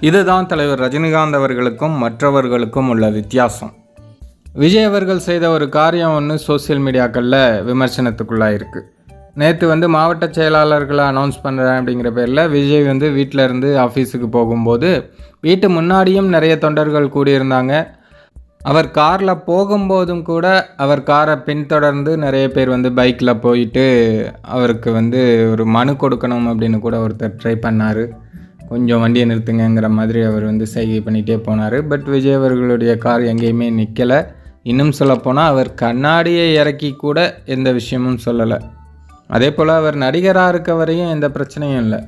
இதுதான் தலைவர் ரஜினிகாந்த் அவர்களுக்கும் மற்றவர்களுக்கும் உள்ள வித்தியாசம். விஜய் அவர்கள் செய்த ஒரு காரியம் ஒன்று சோஷியல் மீடியாக்களில் விமர்சனத்துக்குள்ளாயிருக்கு. நேற்று வந்து மாவட்ட செயலாளர்களை அனௌன்ஸ் பண்ணுறேன் அப்படிங்கிற பேரில் விஜய் வந்து வீட்டில் இருந்து ஆஃபீஸுக்கு போகும்போது வீட்டு முன்னாடியும் நிறைய தொண்டர்கள் கூடியிருந்தாங்க. அவர் காரில் போகும்போதும் கூட அவர் காரை பின்தொடர்ந்து நிறைய பேர் வந்து பைக்கில் போயிட்டு அவருக்கு வந்து ஒரு மனு கொடுக்கணும் அப்படின்னு கூட ஒருத்தர் ட்ரை பண்ணார். கொஞ்சம் வண்டியை நிறுத்துங்கங்கிற மாதிரி அவர் வந்து சைகை பண்ணிகிட்டே போனார். பட் விஜய் அவர்களுடைய கார் எங்கேயுமே நிற்கலை இன்னும் சொல்லப்போனால் அவர் கண்ணாடியை இறக்கி கூட எந்த விஷயமும் சொல்லலை. அதே போல் அவர் நடிகராக இருக்க வரையும் எந்த பிரச்சனையும் இல்லை.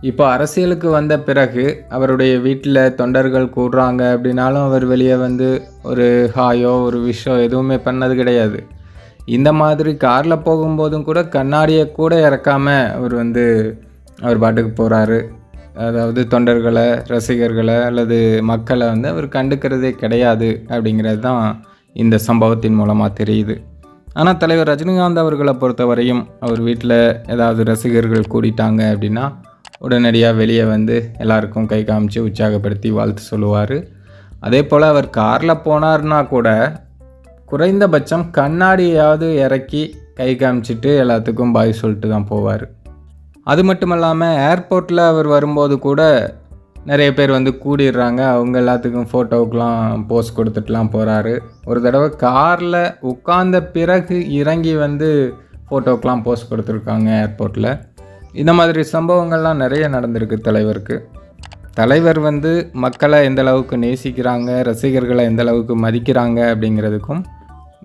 இப்போ அரசியலுக்கு வந்த பிறகு அவருடைய வீட்டில் தொண்டர்கள் கூடுறாங்க அப்படின்னாலும் அவர் வெளியே வந்து ஒரு ஹாயோ ஒரு விஷோ எதுவுமே பண்ணது கிடையாது. இந்த மாதிரி காரில் போகும்போதும் கூட கண்ணாடியை கூட இறக்காம அவர் வந்து அவர் பாட்டுக்கு போகிறாரு அதாவது தொண்டர்களை ரசிகர்களை அல்லது மக்களை வந்து அவர் கண்டுக்கிறதே கிடையாது அப்படிங்கிறது தான் இந்த சம்பவத்தின் மூலமாக தெரியுது. ஆனால் தலைவர் ரஜினிகாந்த் அவர்களை பொறுத்தவரையும் அவர் வீட்டில் ஏதாவது ரசிகர்கள் கூடிட்டாங்க அப்படின்னா உடனடியாக வெளியே வந்து எல்லாருக்கும் கை காமிச்சு உற்சாகப்படுத்தி வாழ்த்து சொல்லுவார். அதே போல் அவர் காரில் போனார்னா கூட குறைந்தபட்சம் கண்ணாடியாவது இறக்கி கை காமிச்சிட்டு எல்லாத்துக்கும் பாய் சொல்லிட்டு தான் போவார். அது மட்டும் இல்லாமல் ஏர்போர்ட்டில் அவர் வரும்போது கூட நிறைய பேர் வந்து கூடிடுறாங்க. அவங்க எல்லாத்துக்கும் ஃபோட்டோவுக்கெலாம் போஸ் கொடுத்துட்டுலாம் போகிறாரு ஒரு தடவை காரில் உட்கார்ந்த பிறகு இறங்கி வந்து ஃபோட்டோக்கெலாம் போஸ் கொடுத்துருக்காங்க ஏர்போர்ட்டில் இந்த மாதிரி சம்பவங்கள்லாம் நிறைய நடந்திருக்கு தலைவருக்கு. தலைவர் வந்து மக்களை எந்த அளவுக்கு நேசிக்கிறாங்க ரசிகர்களை எந்த அளவுக்கு மதிக்கிறாங்க அப்படிங்கிறதுக்கும்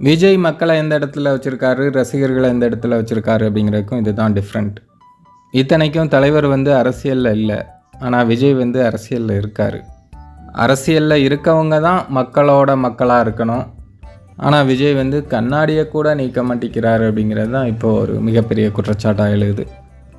விஜய் மக்களை எந்த இடத்துல வச்சுருக்காரு ரசிகர்களை எந்த இடத்துல வச்சுருக்காரு அப்படிங்கிறதுக்கும் இதுதான் டிஃப்ரெண்ட் இத்தனைக்கும் தலைவர் வந்து அரசியலில் இல்லை. ஆனால் விஜய் வந்து அரசியலில் இருக்கார். அரசியலில் இருக்கவங்க தான் மக்களோட மக்களாக இருக்கணும். ஆனால் விஜய் வந்து கண்ணாடியை கூட நீக்க மாட்டேங்கிறார் அப்படிங்கிறது தான் இப்போது ஒரு மிகப்பெரிய குற்றச்சாட்டாக எழுது.